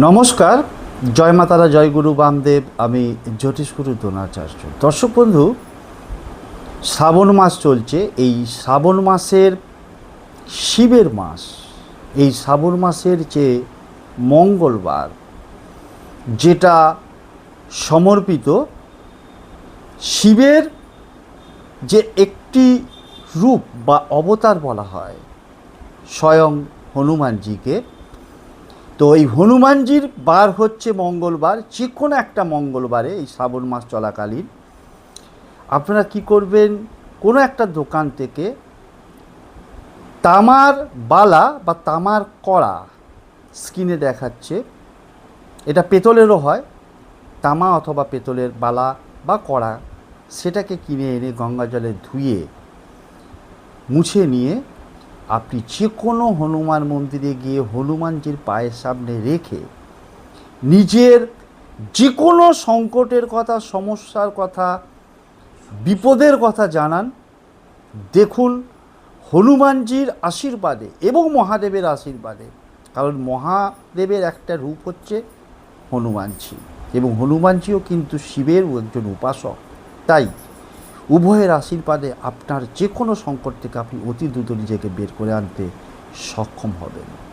নমস্কার, জয় মাতারা জয় গুরু বামদেব, আমি জ্যোতিষগুরু দ্রোণাচার্য। দর্শক বন্ধু, শ্রাবণ মাস চলছে, এই শ্রাবণ মাসের শিবের মাস। এই শ্রাবণ মাসের যে মঙ্গলবার, যেটা সমর্পিত শিবের যে একটি রূপ বা অবতার বলা হয়, স্বয়ং হনুমানজিকে তো এই হনুমানজির বার হচ্ছে মঙ্গলবার যে কোনো একটা মঙ্গলবারে এই শ্রাবণ মাস চলাকালীন। আপনারা কি করবেন? কোনো একটা দোকান থেকে তামার বালা বা তামার কড়া স্কিনে দেখাচ্ছে। এটা পেতলেরও হয়, তামা অথবা পেতলের বালা বা কড়া, সেটাকে কিনে এনে গঙ্গা জলে ধুয়ে, মুছে নিয়ে আপনি যে কোনো হনুমান মন্দিরে গিয়ে হনুমানজির পায়ের সামনে রেখে নিজের যে কোনো সংকটের কথা, সমস্যার কথা, বিপদের কথা জানান, দেখুন হনুমানজির আশীর্বাদে এবং মহাদেবের আশীর্বাদে। কারণ মহাদেবের একটা রূপ হচ্ছে হনুমানজি এবং হনুমানজিও কিন্তু শিবের একজন উপাসক। তাই উভয়ের আশীর্বাদে আপনার যে কোনো সংকট থেকে আপনি অতি দ্রুত নিজেকে বের করে আনতে সক্ষম হবেন।